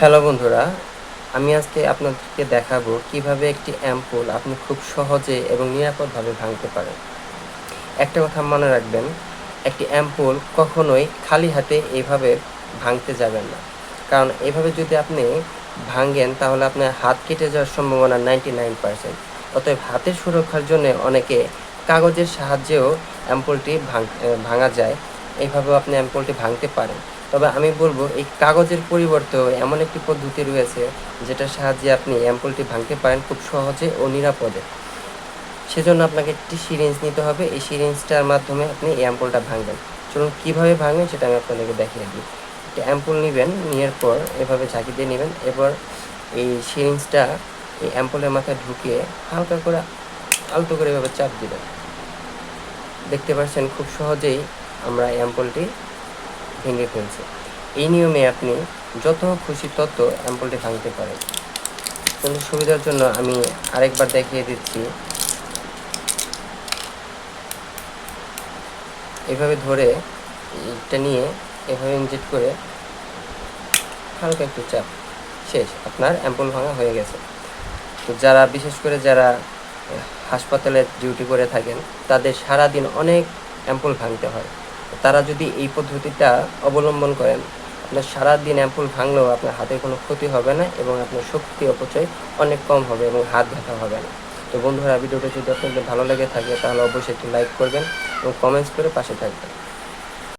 Hello বন্ধুরা, আমি আজকে আপনাদেরকে দেখাবো কীভাবে একটি অ্যাম্পুল আপনি খুব সহজে এবং নিরাপদভাবে ভাঙতে পারেন। একটা কথা মনে রাখবেন, একটি অ্যাম্পুল কখনোই খালি হাতে এইভাবে ভাঙতে যাবেন না। কারণ এইভাবে যদি আপনি ভাঙেন, তাহলে আপনার হাত কেটে যাওয়ার সম্ভাবনা নাইনটি নাইন পার্সেন্ট। অতএব হাতের সুরক্ষার জন্য অনেকে কাগজের সাহায্যেও অ্যাম্পুলটি ভাঙ ভাঙা যায়। এইভাবেও আপনি অ্যাম্পুলটি ভাঙতে পারেন। তবে আমি বলব, এই কাগজের পরিবর্তেও এমন একটি পদ্ধতি রয়েছে যেটার সাহায্যে আপনি অ্যাম্পলটি ভাঙতে পারেন খুব সহজে ও নিরাপদে। সেজন্য আপনাকে একটি সিরিঞ্জ নিতে হবে। এই সিরিঞ্জটার মাধ্যমে আপনি এই অ্যাম্পুলটা ভাঙবেন। চলুন কীভাবে ভাঙবেন সেটা আমি আপনাদেরকে দেখিয়ে দিই। একটি অ্যাম্পুল নেবেন, নেওয়ার পর এভাবে ঝাঁকি দিয়ে নেবেন। এরপর এই সিরিঞ্জটা এই অ্যাম্পলের মাথায় ঢুকিয়ে হালকা করে আলতো করে এভাবে চাপ দিবেন। দেখতে পাচ্ছেন খুব সহজেই আমরা অ্যাম্পুলটি ভেঙে ফেলছি এই নিয়মে আপনি যত খুশি তত অ্যাম্পলটি ভাঙতে পারেন। কিন্তু সুবিধার জন্য আমি আরেকবার দেখিয়ে দিচ্ছি। এভাবে ধরে এটা নিয়ে এভাবে ইনজেক্ট করে হালকা একটু চাপ। শেষ, আপনার অ্যাম্পল ভাঙা হয়ে গেছে। তো যারা, বিশেষ করে যারা, হাসপাতালে ডিউটি করে থাকেন, তাদের সারা দিন অনেক অ্যাম্পল ভাঙতে হয়। তারা যদি এই পদ্ধতিটা অবলম্বন করেন, আপনার সারা দিন অ্যাম্পুল ভাঙলেও আপনার হাতের কোনো ক্ষতি হবে না এবং আপনার শক্তি অপচয় অনেক কম হবে এবং হাত ব্যথা হবে না। তো বন্ধুরা, ভিডিওটা যদি আপনাদের ভালো লেগে থাকে, তাহলে অবশ্যই একটি লাইক করবেন এবং কমেন্টস করে পাশে থাকবেন।